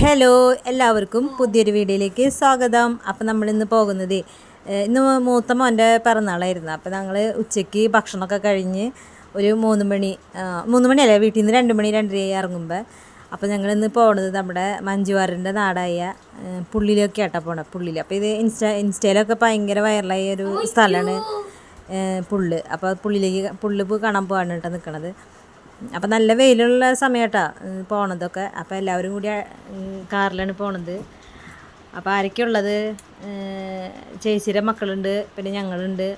Hello എല്ലാവർക്കും പുതിയൊരു വീഡിയോയിലേക്ക് സ്വാഗതം. അപ്പം നമ്മളിന്ന് പോകുന്നത് ഇന്ന് മൂത്ത മോന്റെ പിറന്നാളായിരുന്നു. അപ്പം ഞങ്ങൾ ഉച്ചയ്ക്ക് ഭക്ഷണമൊക്കെ കഴിഞ്ഞ് ഒരു മൂന്ന് മണി മൂന്ന് മണിയല്ലേ? വീട്ടിൽ നിന്ന് രണ്ട് മണി രണ്ടരയായി ഇറങ്ങുമ്പോൾ അപ്പോൾ ഞങ്ങൾ ഇന്ന് പോകുന്നത് നമ്മുടെ മഞ്ജുവാറിന്റെ നാടായ പുള്ളിലൊക്കെ ആട്ടാ പോണത് പുള്ളിയിൽ അപ്പോൾ ഇത് ഇൻസ്റ്റ ഇൻസ്റ്റയിലൊക്കെ ഭയങ്കര വൈറലായ ഒരു സ്ഥലമാണ് പുള്ള്. അപ്പോൾ പുള്ളിയിലേക്ക് പുള്ളി പോയി കാണാൻ പോകാനായിട്ടാണ് നിൽക്കണത് അപ്പം നല്ല വെയിലുള്ള സമയട്ടാണ് പോണതൊക്കെ. അപ്പോൾ എല്ലാവരും കൂടി കാറിലാണ് പോണത്. അപ്പോൾ ആരൊക്കെയുള്ളത്? ചേച്ചിയുടെ മക്കളുണ്ട് പിന്നെ ഞങ്ങളുണ്ട്.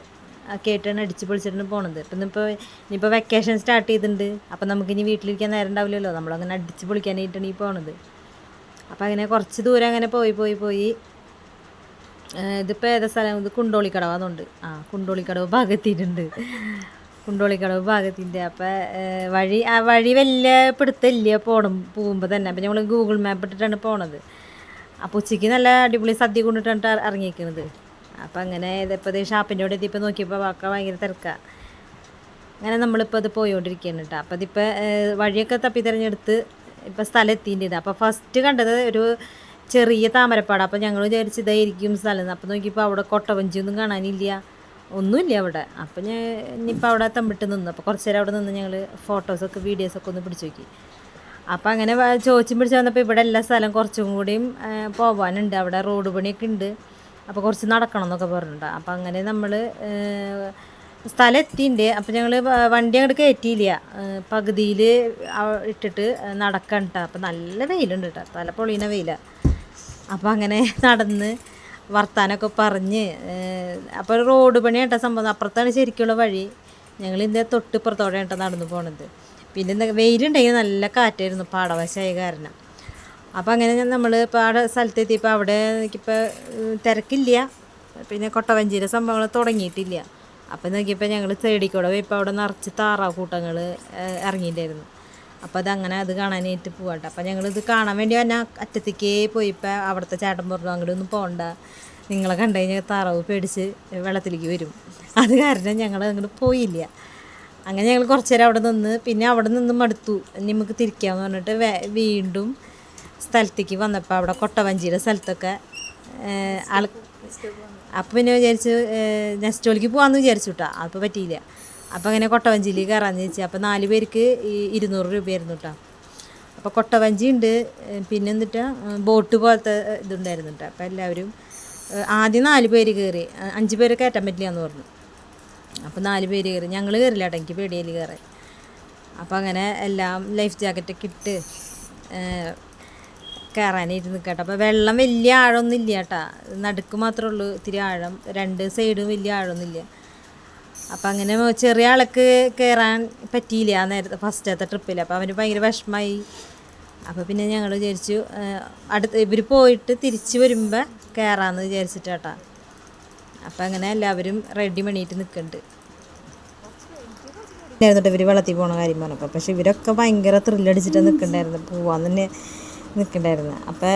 ഒക്കെ ആയിട്ടാണ് അടിച്ച് പൊളിച്ചിട്ടാണ് പോണത്. ഇപ്പം ഇപ്പോൾ ഇനിയിപ്പോൾ വെക്കേഷൻ സ്റ്റാർട്ട് ചെയ്തിട്ടുണ്ട് അപ്പം നമുക്കിനി വീട്ടിലിരിക്കാൻ നേരം ഉണ്ടാവില്ലല്ലോ. നമ്മളങ്ങനെ അടിച്ച് പൊളിക്കാനായിട്ടാണ് ഈ പോണത്. അപ്പോൾ അങ്ങനെ കുറച്ച് ദൂരം അങ്ങനെ പോയി പോയി പോയി. ഇതിപ്പോൾ ഏതാ സ്ഥലം? ഇത് കുണ്ടോളിക്കടവ് അതുകൊണ്ട് ആ കുണ്ടോളിക്കടവ് ഭാഗത്തിട്ടുണ്ട്. കുണ്ടോളിക്കടവ് ഭാഗത്തിന്റെ അപ്പോൾ വഴി ആ വഴി വലിയ പിടുത്തമില്ല പോണം പോകുമ്പോൾ തന്നെ. അപ്പം ഞങ്ങൾ ഗൂഗിൾ മാപ്പ് ഇട്ടിട്ടാണ് പോണത്. അപ്പോൾ ഉച്ചയ്ക്ക് നല്ല അടിപൊളി സദ്യ കൊണ്ടിട്ടാണ് ഇറങ്ങിയിരിക്കുന്നത് അപ്പം അങ്ങനെ ഇതിപ്പോൾ ഇത് ഷാപ്പിന്റെ അവിടെ എത്തിയപ്പോൾ നോക്കിയപ്പോൾ വാക്ക ഭയങ്കര തിരക്കാണ് അങ്ങനെ നമ്മളിപ്പോൾ അത് പോയിക്കൊണ്ടിരിക്കുകയാണ് കേട്ടോ അപ്പോൾ അതിപ്പോൾ വഴിയൊക്കെ തപ്പി തിരഞ്ഞെടുത്ത് ഇപ്പോൾ സ്ഥലം എത്തിയിട്ടുണ്ട് അപ്പോൾ ഫസ്റ്റ് കണ്ടത് ഒരു ചെറിയ താമരപ്പാട്. അപ്പോൾ ഞങ്ങൾ വിചാരിച്ചതായിരിക്കും സ്ഥലം. അപ്പോൾ നോക്കിയപ്പോൾ അവിടെ കൊട്ടവഞ്ചിയൊന്നും കാണാനില്ല. ഒന്നുമില്ല അവിടെ. അപ്പം ഞാൻ ഇനിയിപ്പോൾ അവിടെ തമ്പിട്ട് നിന്നു. അപ്പോൾ കുറച്ച് നേരം അവിടെ നിന്ന് ഞങ്ങൾ ഫോട്ടോസൊക്കെ വീഡിയോസൊക്കെ ഒന്ന് പിടിച്ചു നോക്കി. അപ്പോൾ അങ്ങനെ ചോദിച്ചും പിടിച്ച് വന്നപ്പോൾ ഇവിടെ എല്ലാ സ്ഥലം കുറച്ചും കൂടിയും പോവാനുണ്ട്. അവിടെ റോഡ് പണിയൊക്കെ ഉണ്ട്. അപ്പോൾ കുറച്ച് നടക്കണം എന്നൊക്കെ പറഞ്ഞിട്ടുണ്ട്. അപ്പോൾ അങ്ങനെ നമ്മൾ സ്ഥലം എത്തിയിട്ടുണ്ട്. അപ്പോൾ ഞങ്ങൾ വണ്ടി അങ്ങോട്ട് കയറ്റിയില്ല പകുതിയിൽ ഇട്ടിട്ട് നടക്കണ്ട അപ്പം നല്ല വെയിലുണ്ട് കേട്ടോ തല പൊളിയുന്ന വെയിലാണ് അപ്പോൾ അങ്ങനെ നടന്ന് വർത്താനമൊക്കെ പറഞ്ഞ് അപ്പോൾ റോഡ് പണി കേട്ട സംഭവം. അപ്പുറത്താണ് ശരിക്കുള്ള വഴി. ഞങ്ങൾ ഇന്ന് തൊട്ട് ഇപ്പുറത്തോടെ കേട്ടോ നടന്നു പോണത്. പിന്നെ വെയിലുണ്ടെങ്കിൽ നല്ല കാറ്റായിരുന്നു പാടവശമായ കാരണം. അപ്പോൾ അങ്ങനെ നമ്മൾ ഇപ്പോൾ ആ സ്ഥലത്തെത്തിയപ്പോൾ അവിടെ എനിക്കിപ്പോൾ തിരക്കില്ല. പിന്നെ കൊട്ടവഞ്ചിയിലെ സംഭവങ്ങൾ തുടങ്ങിയിട്ടില്ല. അപ്പോൾ നോക്കിയപ്പോൾ ഞങ്ങൾ തേടിക്കൂടെ ഇപ്പോൾ അവിടെ നിറച്ച് താറാവ് കൂട്ടങ്ങൾ ഇറങ്ങിയിട്ടുണ്ടായിരുന്നു. അപ്പോൾ അതങ്ങനെ അത് കാണാനായിട്ട് പോകട്ടെ അപ്പോൾ ഞങ്ങളിത് കാണാൻ വേണ്ടി തന്നെ അറ്റത്തേക്കേ പോയിപ്പോൾ അവിടുത്തെ ചേട്ടൻ പറഞ്ഞു അങ്ങോട്ട് ഒന്നും പോകണ്ട നിങ്ങളെ കണ്ടു കഴിഞ്ഞാൽ താറാവ് പേടിച്ച് വെള്ളത്തിലേക്ക് വരും. അത് കാരണം ഞങ്ങൾ അങ്ങോട്ട് പോയില്ല. അങ്ങനെ ഞങ്ങൾ കുറച്ച് നേരം അവിടെ നിന്ന് പിന്നെ അവിടെ നിന്ന് മടുത്തു. നമുക്ക് തിരിക്കാമെന്ന് പറഞ്ഞിട്ട് വീണ്ടും സ്ഥലത്തേക്ക് വന്നപ്പോൾ അവിടെ കൊട്ടവഞ്ചിയുടെ സ്ഥലത്തൊക്കെ ആൾ അപ്പോൾ പിന്നെ വിചാരിച്ച് ഞാൻ നെസ്റ്റോളിക്ക് പോകാമെന്ന് വിചാരിച്ചു കേട്ടോ അപ്പോൾ പറ്റിയില്ല. അപ്പോൾ അങ്ങനെ കൊട്ടവഞ്ചിയിൽ കയറാമെന്ന് ചോദിച്ചു. അപ്പോൾ നാല് പേർക്ക് ഈ ഇരുന്നൂറ് രൂപയായിരുന്നു കേട്ടോ അപ്പോൾ കൊട്ടവഞ്ചി ഉണ്ട്. പിന്നെ എന്നിട്ട് ബോട്ട് പോലത്തെ ഇതുണ്ടായിരുന്നു കേട്ടോ അപ്പോൾ എല്ലാവരും ആദ്യം നാല് പേര് കയറി അഞ്ച് പേര് കയറ്റാൻ പറ്റില്ല എന്ന് പറഞ്ഞു. അപ്പോൾ നാല് പേര് കയറി ഞങ്ങൾ കയറില്ല കേട്ടോ എനിക്ക് പേടിയിൽ കയറാൻ അപ്പോൾ അങ്ങനെ എല്ലാം ലൈഫ് ജാക്കറ്റൊക്കെ ഇട്ട് കയറാനായിട്ട് നിൽക്കട്ടെ അപ്പോൾ വെള്ളം വലിയ ആഴമൊന്നും ഇല്ല കേട്ടോ നടുക്ക് മാത്രമേ ഉള്ളൂ. ഇത്തിരി ആഴം. രണ്ട് സൈഡും വലിയ ആഴമൊന്നുമില്ല. അപ്പം അങ്ങനെ ചെറിയ ആൾക്ക് കയറാൻ പറ്റിയില്ല ആ നേരത്തെ ഫസ്റ്റത്തെ ട്രിപ്പിൽ അപ്പോൾ അവന് ഭയങ്കര വിഷമമായി അപ്പോൾ പിന്നെ ഞങ്ങൾ വിചാരിച്ചു അടുത്ത് ഇവർ പോയിട്ട് തിരിച്ച് വരുമ്പോൾ കയറാമെന്ന് വിചാരിച്ചിട്ടാട്ടാ. അപ്പം അങ്ങനെ എല്ലാവരും റെഡി മണിയിട്ട് നിൽക്കുന്നുണ്ട് ആയിരുന്നിട്ട് ഇവർ വെള്ളത്തിൽ പോണ കാര്യം പറഞ്ഞപ്പോൾ പക്ഷെ ഇവരൊക്കെ ഭയങ്കര ത്രില്ലടിച്ചിട്ട് നിൽക്കണ്ടായിരുന്നു പോവാൻ തന്നെ നിൽക്കണ്ടായിരുന്നു അപ്പോൾ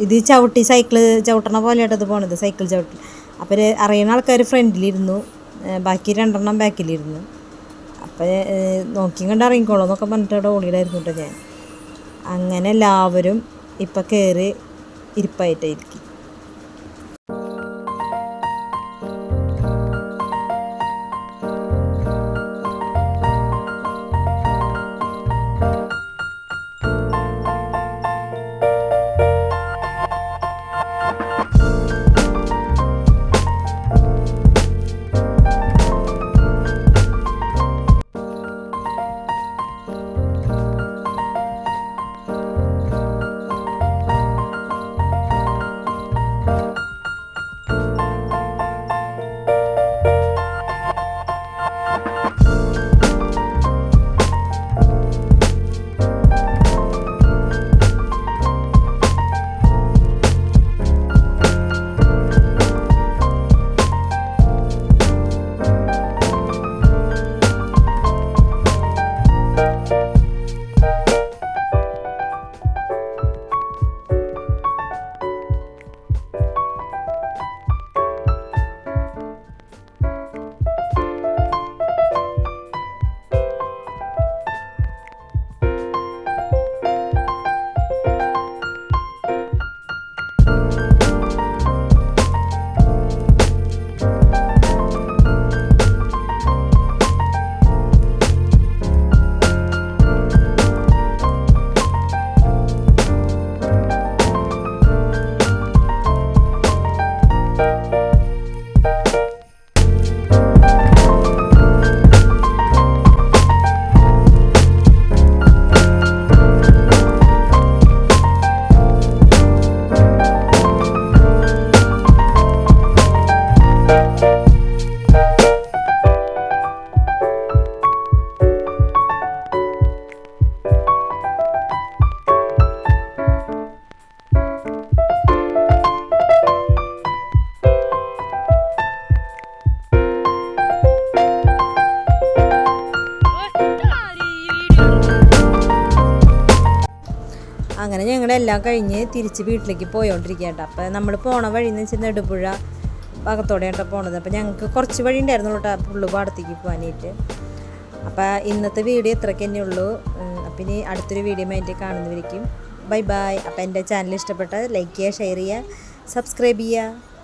ഇത് ചവിട്ടി സൈക്കിൾ ചവിട്ടണ ഇത് പോണത് സൈക്കിൾ ചവിട്ടി അപ്പോൾ അറിയുന്ന ആൾക്കാർ ഫ്രണ്ടിലിരുന്നു ബാക്കി രണ്ടെണ്ണം ബാക്കിലിരുന്നു. അപ്പോൾ നോക്കി കണ്ട് ഇറങ്ങിക്കോളൂ എന്നൊക്കെ പറഞ്ഞിട്ട് അവിടെ ഓളിയിലായിരുന്നു കേട്ടോ ഞാൻ. അങ്ങനെ എല്ലാവരും ഇപ്പം കയറി ഇരിപ്പായിട്ടായിരിക്കും. അങ്ങനെ ഞങ്ങളെല്ലാം കഴിഞ്ഞ് തിരിച്ച് വീട്ടിലേക്ക് പോയോണ്ടിരിക്കുകയാണ് അപ്പോൾ നമ്മൾ പോണ വഴി എന്ന് വെച്ചാൽ നെടുപുഴ ഭാഗത്തോടെ കേട്ടോ പോണത്. അപ്പോൾ ഞങ്ങൾക്ക് കുറച്ച് വഴി ഉണ്ടായിരുന്നുള്ളൂ കേട്ടോ പുള്ളു പാടത്തേക്ക് പോകാനായിട്ട് അപ്പോൾ ഇന്നത്തെ വീഡിയോ ഇത്രയ്ക്ക് തന്നെ ഉള്ളൂ. പിന്നെ ഇനി അടുത്തൊരു വീഡിയോ ആയിട്ട് കാണുന്നവരിക്കും. Bye bye. അപ്പോൾ എന്റെ ചാനൽ ഇഷ്ടപ്പെട്ട ലൈക്ക് ചെയ്യുക ഷെയർ ചെയ്യുക സബ്സ്ക്രൈബ് ചെയ്യുക.